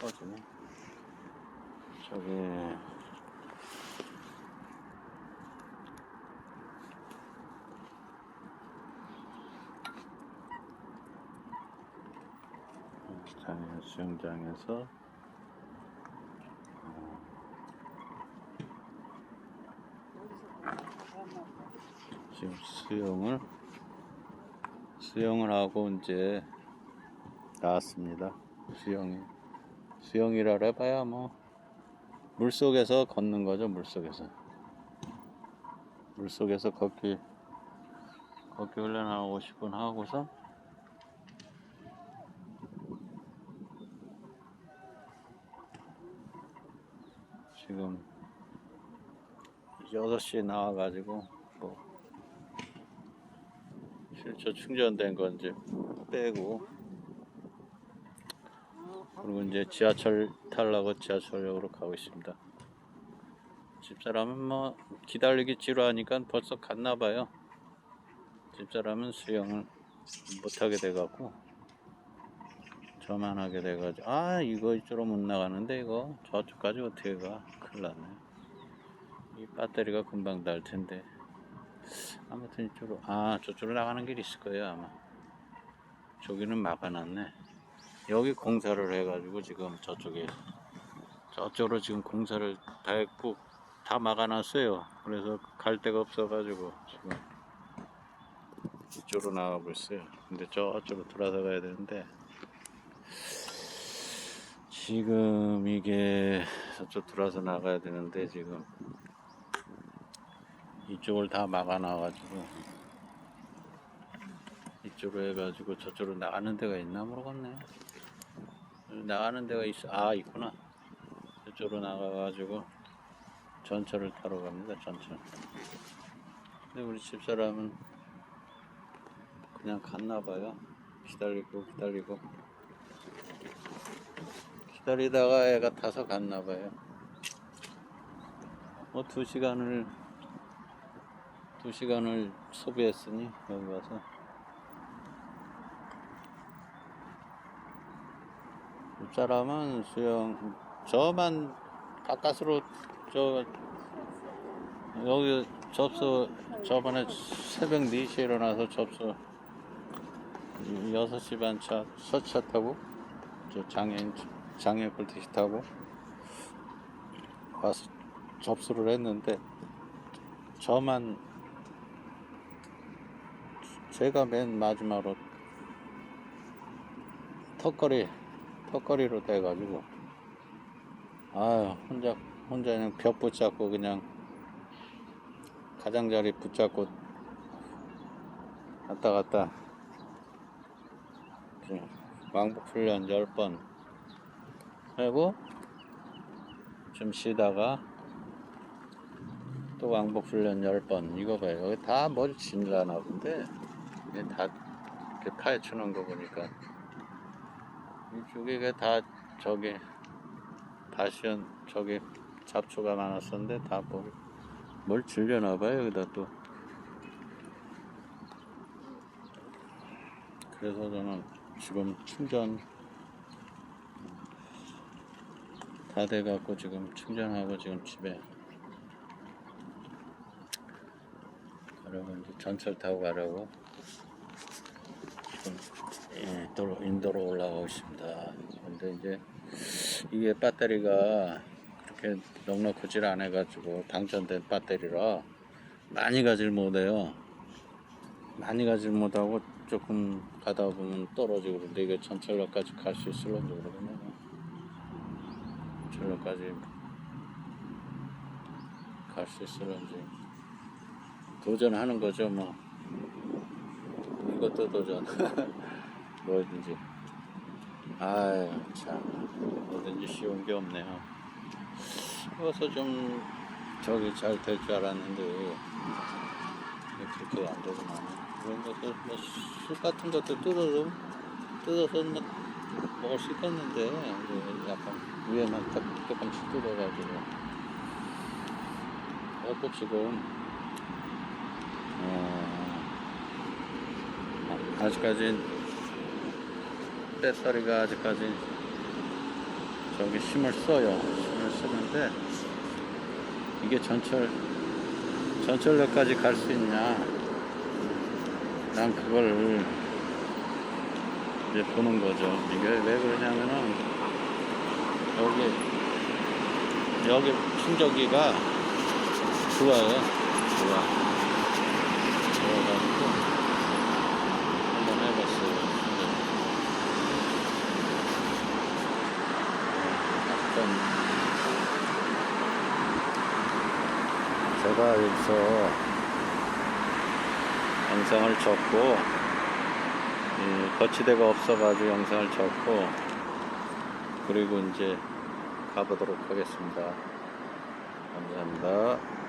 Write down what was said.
꺼지네. 저기 장애 수영장에서 지금 수영을 수영을 하고 이제 나왔습니다. 수영이 수영이라 해봐야 뭐 물속에서 걷는 거죠 물속에서. 물속에서 걷기 걷기 훈련 한 50분 하고서 지금 6시에 나와가지고 뭐 실제 충전된 건 이제 빼고 그리고 이제 지하철 타려고 지하철역으로 가고 있습니다. 집사람은 뭐 기다리기 지루하니까 벌써 갔나 봐요. 집사람은 수영을 못하게 돼갖고 저만 하게 돼가지고 아 이거 이쪽으로 못 나가는데 이거 저쪽까지 어떻게 가? 큰일 났네. 이 배터리가 금방 달 텐데 아무튼 이쪽으로 아 저쪽으로 나가는 길이 있을 거예요 아마 저기는 막아놨네. 여기 공사를 해가지고 지금 저쪽에 저쪽으로 지금 공사를 다 했고 다 막아놨어요. 그래서 갈 데가 없어가지고 지금 이쪽으로 나가고 있어요. 근데 저쪽으로 돌아서 가야 되는데 지금 이게 저쪽 돌아서 나가야 되는데 지금 이쪽을 다 막아놔가지고 이쪽으로 해가지고 저쪽으로 나가는 데가 있나 모르겠네. 나가는 데가 있어. 아, 있구나. 저쪽으로 나가가지고 전철을 타러 갑니다. 전철. 근데 우리 집사람은 그냥 갔나 봐요. 기다리고 기다리고 기다리다가 애가 타서 갔나 봐요. 뭐 두 시간을 두 시간을 소비했으니 여기 와서 집사람은 수영 저만 가까스로 저 여기 접수 저번에 새벽 4시에 일어나서 접수. 6시 반차 서차 타고 저 장애인 장애 꼴트시 타고 와서 접수를 했는데 저만 제가 맨 마지막으로 턱걸이 턱걸이로 돼가지고. 아유 혼자 혼자 그냥 벽 붙잡고 그냥 가장자리 붙잡고 갔다 갔다. 왕복 훈련 10번. 하고 좀 쉬다가 또 왕복 훈련 10번. 이거 봐요. 여기 다 머리 진라나 본데 이게 다 이렇게 놓은 거 보니까 이쪽에 다 저기 다시언 저기 잡초가 많았었는데 다뭘 뭘 질려나 봐요 여기다 또. 그래서 저는 지금 충전 다 돼갖고 지금 충전하고 지금 집에 가려고 이제 전철 타고 가려고 지금 예, 도로, 인도로 올라가고 있습니다. 근데 이제 이게 배터리가 그렇게 넉넉하질 않아가지고 방전된 배터리라 많이 가질 못해요. 많이 가질 못하고 조금 가다 보면 떨어지고 그런데 이게 전철역까지 갈 수 있을런지 모르겠네요. 전철역까지 갈 수 있을런지 도전하는 거죠 뭐 이것도 도전 뭐든지. 아유 참. 뭐든지 쉬운 게 없네요. 그래서 좀 저기 잘 될 줄 알았는데 그렇게 안 되구나. 그런 것도 뭐술 같은 것도 뜯어서 뜯어서 뭐 먹을 수 있겠는데. 이제 약간 위에만 딱 조금씩 뜯어가지고. 그것도 지금 어, 아직까지 배터리가 아직까지 저기 힘을 써요. 힘을 쓰는데 이게 전철 전철역까지 갈 수 있냐? 난 그걸 이제 보는 거죠. 이게 왜 그러냐면은 여기 여기 충전기가 좋아요. 좋아. 좋아가지고 한번 해봤어요. 충전. 약간 제가 여기서 영상을 이 거치대가 없어가지고 영상을 적고 그리고 이제 가보도록 하겠습니다. 감사합니다.